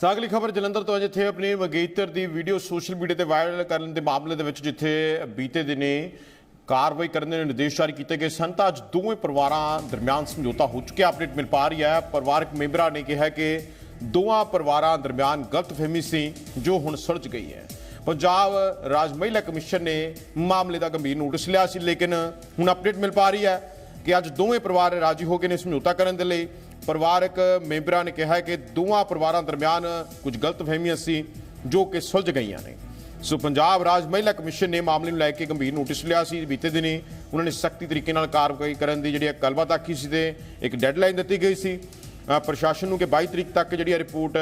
ਤਾਂ ਅਗਲੀ ਖਬਰ ਜਲੰਧਰ ਤੋਂ ਜਿੱਥੇ ਆਪਣੀ ਮੰਗੇਤਰ ਦੀ ਵੀਡੀਓ ਸੋਸ਼ਲ ਮੀਡੀਆ ਤੇ ਵਾਇਰਲ ਕਰਨ ਦੇ ਮਾਮਲੇ ਦੇ ਵਿੱਚ ਜਿੱਥੇ ਬੀਤੇ ਦਿਨੇ ਕਾਰਵਾਈ ਕਰਨ ਦੇ ਨਿਰਦੇਸ਼ ਜਾਰੀ ਕੀਤੇ ਗਏ ਸਨ, ਤਾਂ ਅੱਜ ਦੋਵੇਂ ਪਰਿਵਾਰਾਂ ਦਰਮਿਆਨ ਸਮਝੌਤਾ ਹੋ ਚੁੱਕਿਆ। ਅਪਡੇਟ ਮਿਲ ਪਾ ਰਹੀ ਹੈ। ਪਰਿਵਾਰਕ ਮੈਂਬਰਾਂ ਨੇ ਕਿਹਾ ਕਿ ਦੋਵਾਂ ਪਰਿਵਾਰਾਂ ਦਰਮਿਆਨ ਗਲਤਫਹਿਮੀ ਸੀ, ਜੋ ਹੁਣ ਸੁਲਝ ਗਈ ਹੈ। ਪੰਜਾਬ ਰਾਜ ਮਹਿਲਾ ਕਮਿਸ਼ਨ ਨੇ ਮਾਮਲੇ ਦਾ ਗੰਭੀਰ ਨੋਟਿਸ ਲਿਆ ਸੀ, ਲੇਕਿਨ ਹੁਣ ਅਪਡੇਟ ਮਿਲ ਪਾ ਰਹੀ ਹੈ ਕਿ ਅੱਜ ਦੋਵੇਂ ਪਰਿਵਾਰ ਰਾਜੀ ਹੋ ਗਏ ਨੇ ਸਮਝੌਤਾ ਕਰਨ ਦੇ ਲਈ। ਪਰਿਵਾਰਕ ਮੈਂਬਰਾਂ ਨੇ ਕਿਹਾ ਕਿ ਦੋਵਾਂ ਪਰਿਵਾਰਾਂ ਦਰਮਿਆਨ ਕੁਝ ਗਲਤਫਹਿਮੀਆਂ ਸੀ, ਜੋ ਕਿ ਸੁਲਝ ਗਈਆਂ ਨੇ। ਸੋ ਪੰਜਾਬ ਰਾਜ ਮਹਿਲਾ ਕਮਿਸ਼ਨ ਨੇ ਮਾਮਲੇ ਨੂੰ ਲੈ ਕੇ ਗੰਭੀਰ ਨੋਟਿਸ ਲਿਆ ਸੀ। ਬੀਤੇ ਦਿਨੀ ਉਹਨਾਂ ਨੇ ਸਖਤੀ ਤਰੀਕੇ ਨਾਲ ਕਾਰਵਾਈ ਕਰਨ ਦੀ ਜਿਹੜੀ ਹੈ ਗੱਲਬਾਤ ਆਖੀ ਸੀ ਤੇ ਇੱਕ ਡੈਡਲਾਈਨ ਦਿੱਤੀ ਗਈ ਸੀ। ਪ੍ਰਸ਼ਾਸਨ ਨੂੰ ਕਿ 22 ਤਰੀਕ ਤੱਕ ਜਿਹੜੀ ਹੈ ਰਿਪੋਰਟ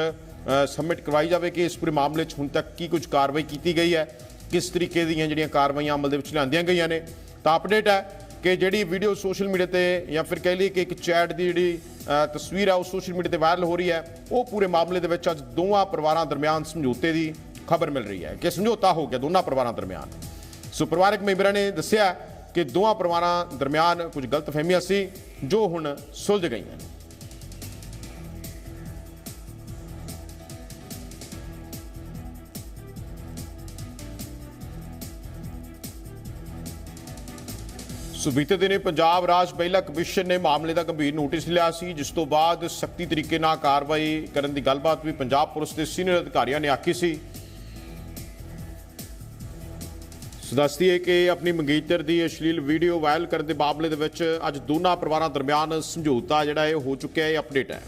ਸਬਮਿਟ ਕਰਵਾਈ ਜਾਵੇ ਕਿ ਇਸ ਪੂਰੇ ਮਾਮਲੇ 'ਚ ਹੁਣ ਤੱਕ ਕੀ ਕੁਝ ਕਾਰਵਾਈ ਕੀਤੀ ਗਈ ਹੈ, ਕਿਸ ਤਰੀਕੇ ਦੀਆਂ ਜਿਹੜੀਆਂ ਕਾਰਵਾਈਆਂ ਅਮਲ ਦੇ ਵਿੱਚ ਲਿਆਂਦੀਆਂ ਗਈਆਂ ਨੇ। ਤਾਂ ਅਪਡੇਟ ਹੈ ਕਿ ਜਿਹੜੀ ਵੀਡੀਓ ਸੋਸ਼ਲ ਮੀਡੀਆ ਤੇ ਜਾਂ ਫਿਰ ਕਹਿ ਲਈਏ ਕਿ ਇੱਕ ਚੈਟ ਦੀ ਜਿਹੜੀ ਤਸਵੀਰ ਆ, ਉਹ ਸੋਸ਼ਲ ਮੀਡੀਆ ਤੇ ਵਾਇਰਲ ਹੋ ਰਹੀ ਹੈ। ਉਹ ਪੂਰੇ ਮਾਮਲੇ ਦੇ ਵਿੱਚ ਅੱਜ ਦੋਵਾਂ ਪਰਿਵਾਰਾਂ ਦਰਮਿਆਨ ਸਮਝੌਤੇ ਦੀ ਖਬਰ ਮਿਲ ਰਹੀ ਹੈ ਕਿ ਸਮਝੌਤਾ ਹੋ ਗਿਆ ਦੋਨਾਂ ਪਰਿਵਾਰਾਂ ਦਰਮਿਆਨ। ਸੋ ਪਰਿਵਾਰਕ ਮੈਂਬਰਾਂ ਨੇ ਦੱਸਿਆ ਕਿ ਦੋਵਾਂ ਪਰਿਵਾਰਾਂ ਦਰਮਿਆਨ ਕੁਝ ਗਲਤਫਹਿਮੀਆਂ ਸੀ ਜੋ ਹੁਣ ਸੁਲਝ ਗਈਆਂ ਨੇ ਸੋ ਦਿਨੇ ਪੰਜਾਬ ਰਾਜ ਮਹਿਲਾ ਕਮਿਸ਼ਨ ਨੇ ਮਾਮਲੇ ਦਾ ਗੰਭੀਰ ਨੋਟਿਸ ਲਿਆ ਸੀ, ਜਿਸ ਤੋਂ ਬਾਅਦ ਸਖਤੀ ਤਰੀਕੇ ਨਾਲ ਕਾਰਵਾਈ ਕਰਨ ਦੀ ਗੱਲਬਾਤ ਵੀ ਪੰਜਾਬ ਪੁਲਿਸ ਦੇ ਸੀਨੀਅਰ ਅਧਿਕਾਰੀਆਂ ਨੇ ਆਖੀ ਸੀ। ਸੋ ਦੱਸਦੀ ਹੈ ਕਿ ਆਪਣੀ ਮੰਗੇਤਰ ਦੀ ਅਸ਼ਲੀਲ ਵੀਡੀਓ ਵਾਇਰਲ ਕਰਨ ਦੇ ਮਾਮਲੇ ਦੇ ਵਿੱਚ ਅੱਜ ਦੋਨਾਂ ਪਰਿਵਾਰਾਂ ਦਰਮਿਆਨ ਸਮਝੌਤਾ ਜਿਹੜਾ ਹੈ ਹੋ ਚੁੱਕਿਆ ਹੈ ਅਪਡੇਟ ਹੈ।